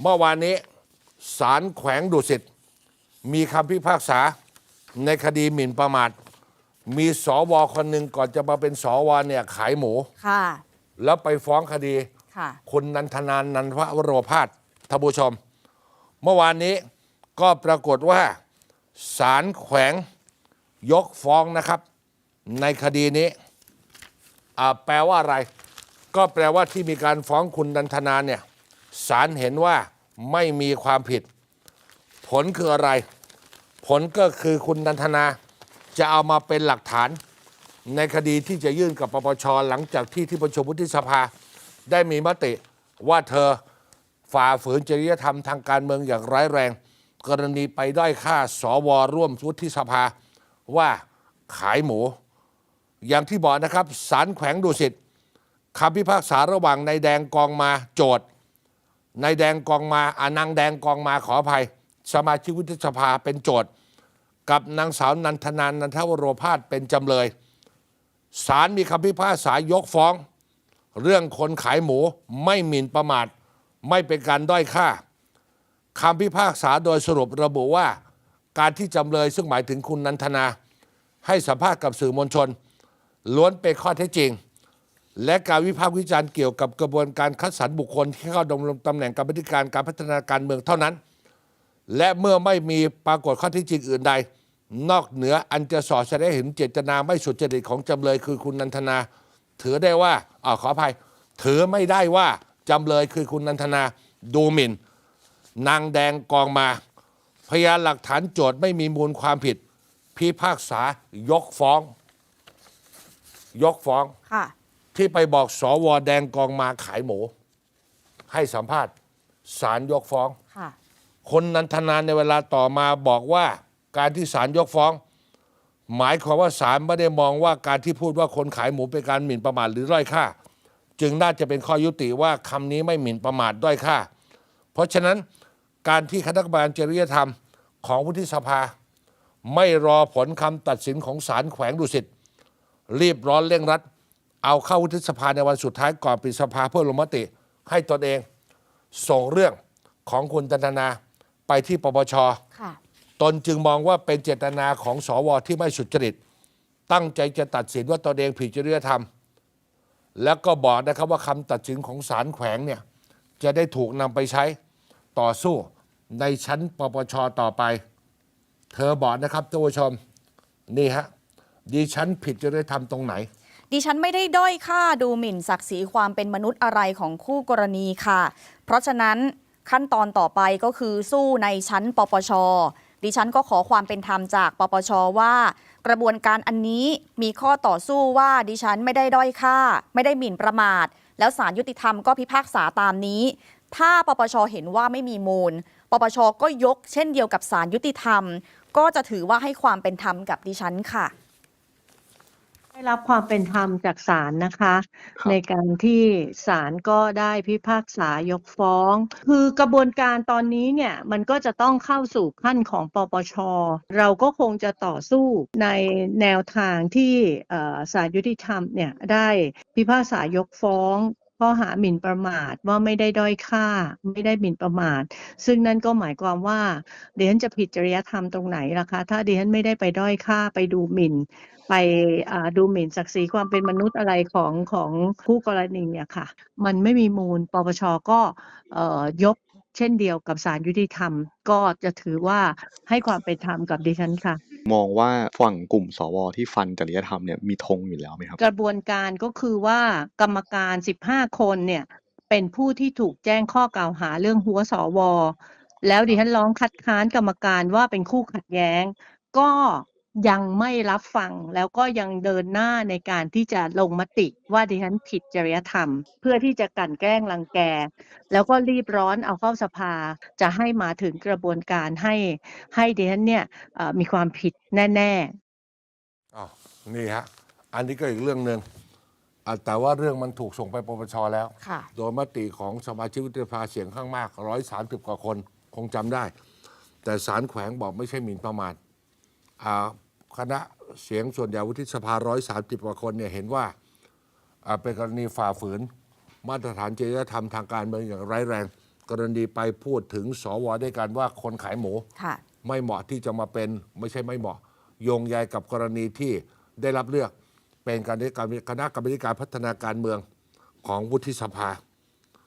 เมื่อวานนี้ศาลแขวงดุสิตมีคำพิพากษาในคดีหมิ่นประมาท มีสวคนหนึ่งก่อนจะมาเป็นสวเนี่ยขายหมู ค่ะ แล้วไปฟ้องคดีค่ะ คุณนันทนานนันทวโรพาสท่านผู้ชม เมื่อวานนี้ก็ปรากฏว่าศาลแขวงยกฟ้องนะครับ ในคดีนี้อ่าแปลว่าอะไร ก็แปลว่าที่มีการฟ้องคุณนันทนานเนี่ย ศาลเห็นว่าไม่มีความผิด ผลคืออะไร ผลก็คือคุณนันทนาจะเอามาเป็นหลักฐานในคดีที่จะยื่นกับปปชหลังจากที่ที่ประชุมวุฒิสภา ได้มีมติว่าเธอฝ่าฝืนจริยธรรมทางการเมืองอย่างร้ายแรง กรณีไปด้อยค่าสวร่วมวุฒิสภาว่าขายหมู อย่างที่บอกนะครับศาลแขวงดุสิตคำพิพากษาระหว่างนายแดงกองมาโจทย์ นายแดงกองมาอานางแดงกองมาขออภัย สมาชิกวุฒิสภาเป็นโจทย์ กับนางสาวนันทนานนันทวโรพาสเป็นจำเลยศาลมีคำพิพากษายกฟ้อง เรื่องคนขายหมูไม่หมิ่นประมาท ไม่เป็นการด้อยค่าคำพิพากษาโดยสรุประบุว่า การที่จำเลยซึ่งหมายถึงคุณนันทนา ให้สัมภาษณ์กับสื่อมวลชน ล้วนเป็นข้อเท็จจริง และการวิพากษ์วิจารณ์เกี่ยวกับกระบวนการคัดสรรบุคคลที่เข้าดำรงตำแหน่งกรรมธิการการพัฒนาการเมืองเท่านั้น และเมื่อไม่มีปรากฏข้อเท็จจริงอื่นใด นอกเหนืออันจะสอดแสดงให้เห็นเจตนาไม่สุจริตของจำเลยคือคุณนันทนา ถือได้ว่าอาขออภัย ถือไม่ได้ว่าจำเลยคือคุณนันทนาดูหมิ่น นางแดงกองมา พยานหลักฐานโจทย์ไม่มีมูลความผิด พิพากษายกฟ้อง ยกฟ้องค่ะ ที่ไปบอกสวแดงกองมาขายหมู ให้สัมภาษณ์ศาลยกฟ้อง ค่ะ คนนันทนานในเวลาต่อมาบอกว่าการที่ศาลยกฟ้อง หมายความว่าศาลไม่ได้มองว่าการที่พูดว่าคนขายหมูเป็นการหมิ่นประมาทหรือด้อยค่า จึงน่าจะเป็นข้อยุติว่าคำนี้ไม่หมิ่นประมาทด้อยค่า เพราะฉะนั้นการที่คณะกรรมการจริยธรรมของวุฒิสภา ไม่รอผลคำตัดสินของศาลแขวงดุสิตรีบร้อนเร่งรัด เอาเข้าวุฒิสภาในวันสุดท้ายก่อนปิดสภาเพื่อลงมติ ให้ตนเองส่งเรื่องของคุณตันทนาไปที่ปปชค่ะตนจึงมองว่าเป็นเจตนาของสวที่ไม่สุจริต ตั้งใจจะตัดสินว่าตนเองผิดจริยธรรม แล้วก็บอกนะครับว่าคำตัดสินของศาลแขวงเนี่ยจะได้ถูกนำไปใช้ต่อสู้ในชั้นปปชต่อไป เธอบอกนะครับท่านผู้ชม นี่ฮะดิฉันผิดจริยธรรมตรงไหน ดิฉันไม่ได้ด้อยค่าดูหมิ่นศักดิ์ศรีความเป็นมนุษย์อะไรของคู่กรณีค่ะ เพราะฉะนั้นขั้นตอนต่อไปก็คือสู้ในชั้นปปช ดิฉันก็ขอความเป็นธรรมจากปปชว่า กระบวนการอันนี้มีข้อต่อสู้ว่าดิฉันไม่ได้ด้อยค่า ไม่ได้หมิ่นประมาท แล้วศาลยุติธรรมก็พิพากษาตามนี้ ถ้าปปชเห็นว่าไม่มีมูล ปปชก็ยกเช่นเดียวกับศาลยุติธรรม ก็จะถือว่าให้ความเป็นธรรมกับดิฉันค่ะ ได้รับความเป็นธรรมจากศาลนะคะ ครับ ในการที่ศาลก็ได้พิพากษายกฟ้อง คือกระบวนการตอนนี้เนี่ยมันก็จะต้องเข้าสู่ขั้นของปปช เราก็คงจะต่อสู้ในแนวทางที่เอ่อศาลยุติธรรมเนี่ยได้พิพากษายกฟ้อง ข้อหาหมิ่นประมาทว่าไม่ได้ด้อยค่า ไม่ได้หมิ่นประมาท ซึ่งนั่นก็หมายความว่าเดนจะผิดจริยธรรมตรงไหนล่ะคะ ถ้าเดนไม่ได้ไปด้อยค่าไปดูหมิ่น ไปดูหมิ่นศักดิ์ศรีความเป็นมนุษย์อะไรของของผู้กรณีเนี่ยค่ะ มันไม่มีมูลปปชก็ยกเช่นเดียวกับศาลยุติธรรม ก็จะถือว่าให้ความเป็นธรรมกับดิฉันค่ะ มองว่าฝั่งกลุ่มสวที่ฟันจริยธรรมเนี่ยมีธงอยู่แล้วไหมครับ กระบวนการก็คือว่ากรรมการ 15 คนเนี่ยเป็นผู้ที่ถูกแจ้งข้อกล่าวหาเรื่องหัวสว แล้วดิฉันร้องคัดค้านกรรมการว่าเป็นคู่ขัดแย้ง ก็ ยังไม่รับฟังแล้วก็ยังเดินหน้าในการที่จะลงมติว่าดิฉันผิดจริยธรรม เพื่อที่จะกลั่นแกล้งรังแก แล้วก็รีบร้อนเอาเข้าสภา จะให้มาถึงกระบวนการให้ให้ดิฉันเนี่ยเอ่อมีความผิดแน่ๆอ้าวนี่ฮะ อันนี้ก็อีกเรื่องหนึ่งอะแต่ว่าเรื่องมันถูกส่งไปปปชแล้วค่ะโดยมติของสมาชิกวุฒิสภาเสียงข้างมาก130กว่าคนคงจำได้ แต่ศาลแขวงบอกไม่ใช่หมิ่นประมาทอ่า คณะเสียงส่วนใหญ่วุฒิสภา130กว่าคนเนี่ยเห็นว่าอ่าเป็นกรณีฝ่าฝืน มาตรฐานจริยธรรมทางการเมืองอย่างร้ายแรง กรณีไปพูดถึงสวด้วยกันว่าคนขายหมูค่ะไม่เหมาะที่จะมาเป็นไม่ใช่ไม่เหมาะ โยงใยกับกรณีที่ได้รับเลือก เป็นการคณะกรรมการพัฒนาการเมืองของวุฒิสภา